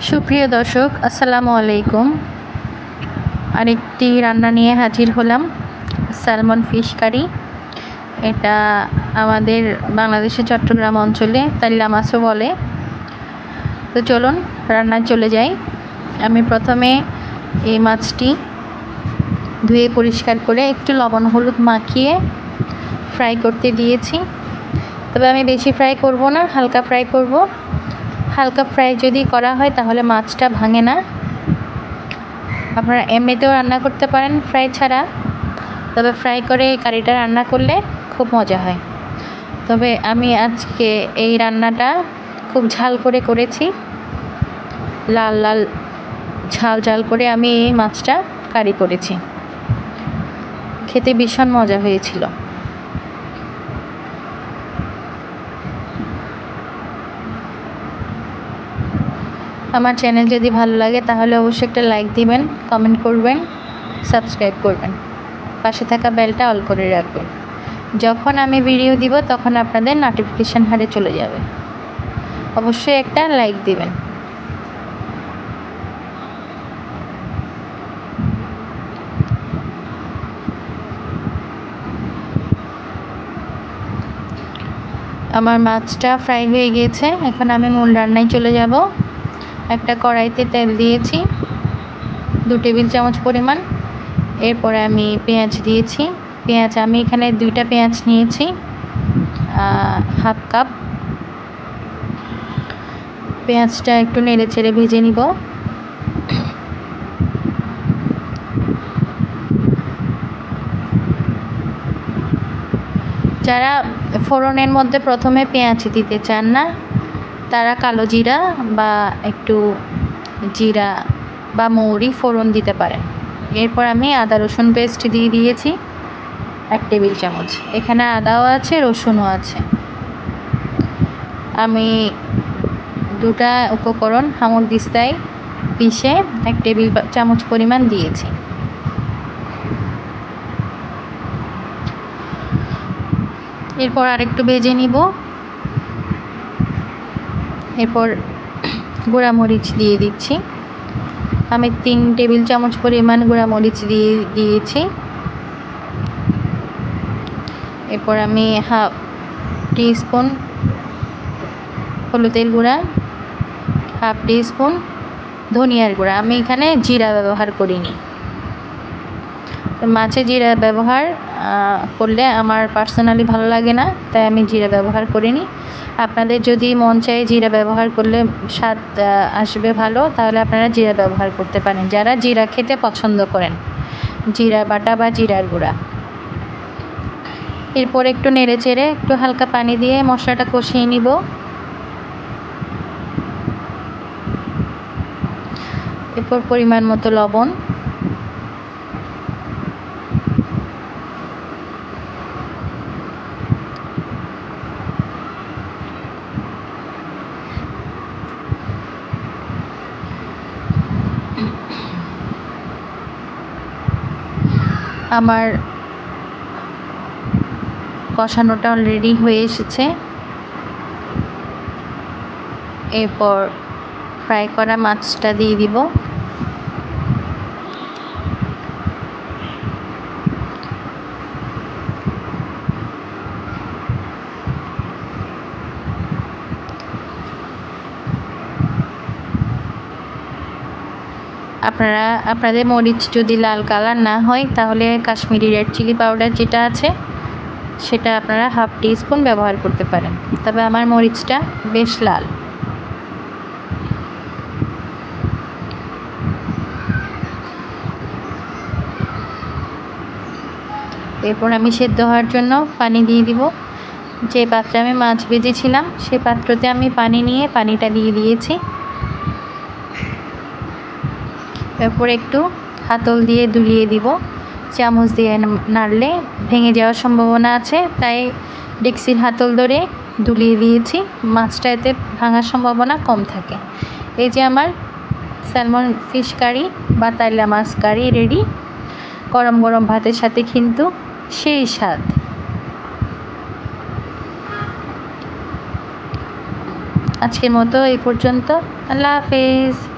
সুপ্রিয় দর্শক, আসসালামু আলাইকুম। আরেকটি রান্না নিয়ে হাজির হলাম, স্যালমন ফিশ কারি। এটা আমাদের বাংলাদেশের চট্টগ্রাম অঞ্চলে তাল্লা মাছও বলে। তো চলুন, রান্নায় চলে যাই। আমি প্রথমে এই মাছটি ধুয়ে পরিষ্কার করে একটু লবণ হলুদ মাখিয়ে ফ্রাই করতে দিয়েছি। তবে আমি বেশি ফ্রাই করব না, হালকা ফ্রাই করব। হালকা ফ্রাই যদি করা হয়, তাহলে মাছটা ভাঙে না। আপনারা এমনিতেও রান্না করতে পারেন ফ্রাই ছাড়া। তবে ফ্রাই করে কারিটা রান্না করলে খুব মজা হয়। তবে আমি আজকে এই রান্নাটা খুব ঝাল করে করেছি। লাল লাল ঝাল ঝাল করে আমি এই মাছটা কারি করেছি। খেতে ভীষণ মজা হয়েছিল। আমার চ্যানেল যদি ভালো লাগে, তাহলে অবশ্যই একটা লাইক দিবেন কমেন্ট করবেন সাবস্ক্রাইব করবেন। পাশে থাকা বেলটা অল করে রাখবেন। যখন আমি ভিডিও দিব, তখন আপনাদের নোটিফিকেশান হারে চলে যাবে। অবশ্যই একটা লাইক দিবেন। আমার মাছটা ফ্রাই হয়ে গিয়েছে, এখন আমি মূল রান্নায় চলে যাব। একটা কড়াইতে তেল দিয়েছি, দু টেবিল চামচ পরিমাণ। এরপরে আমি পেঁয়াজ দিয়েছি। পেঁয়াজ, আমি এখানে দুইটা পেঁয়াজ নিয়েছি হাফ কাপ। পেঁয়াজটা একটু নেড়ে চেড়ে ভেজে নিব। যারা ফোড়নের মধ্যে প্রথমে পেঁয়াজ দিতে চান না তারা কালো জিরা বা একটু জিরা বা মৌরি ফোড়ন দিতে পারেন। এরপর আমি আদা, রসুন পেস্ট দিয়ে দিয়েছি এক টেবিল চামচ। এখানে আদাও আছে, রসুনও আছে। আমি দুটা উপকরণ হামল দিস্তায় পিষে এক টেবিল চামচ পরিমাণ দিয়েছি। এরপর আরেকটু ভেজে নিব। এরপর গুঁড়ামরিচ দিয়ে দিচ্ছি। আমি তিন টেবিল চামচ পরিমাণ গুঁড়ামরিচ দিয়ে দিয়েছি। এরপর আমি হাফ স্পুন হলুদের গুঁড়া, হাফ স্পুন ধনিয়ার গুঁড়া। আমি এখানে জিরা ব্যবহার করিনি। মাছে জিরা ব্যবহার করলে আমার পার্সোনালি ভালো লাগে না, তাই আমি জিরা ব্যবহার করিনি। আপনাদের যদি মন চায় জিরা ব্যবহার করলে স্বাদ আসবে ভালো, তাহলে আপনারা জিরা ব্যবহার করতে পারেন। যারা জিরা খেতে পছন্দ করেন, জিরা বাটা বা জিরার গুঁড়া। এরপর একটু নেড়ে চেড়ে একটু হালকা পানি দিয়ে মশলাটা কষিয়ে নিব। এরপর পরিমাণ মতো লবণ। আমার কষানোটা অলরেডি হয়ে এসেছে। এরপর ফ্রাই করা মাছটা দিয়ে দিব। আপনারা, আপনাদের মরিচ যদি লাল কালার না হয়, তাহলে কাশ্মীরি রেড চিলি পাউডার যেটা আছে, সেটা আপনারা হাফ টি স্পুন ব্যবহার করতে পারেন। তবে আমার মরিচটা বেশ লাল। এরপর আমি সেদ্ধ হওয়ার জন্য পানি দিয়ে দিব। যে পাত্রে আমি মাছ ভেজেছিলাম, সে পাত্রতে আমি পানি নিয়ে পানিটা দিয়ে দিয়েছি। এরপর একটু হাতল দিয়ে দুলিয়ে দিব। চামচ দিয়ে নাড়লে ভেঙে যাওয়ার সম্ভাবনা আছে, তাই ডেক্সির হাতল ধরে দুলিয়ে দিয়েছি। মাছটা এতে ভাঙার সম্ভাবনা কম থাকে। এই যে আমার স্যালমন ফিশ কারি বা তাইলা মাছ কারি রেডি। গরম গরম ভাতের সাথে কিন্তু সেই স্বাদ। আজকের মতো এই পর্যন্ত। আল্লাহ হাফেজ।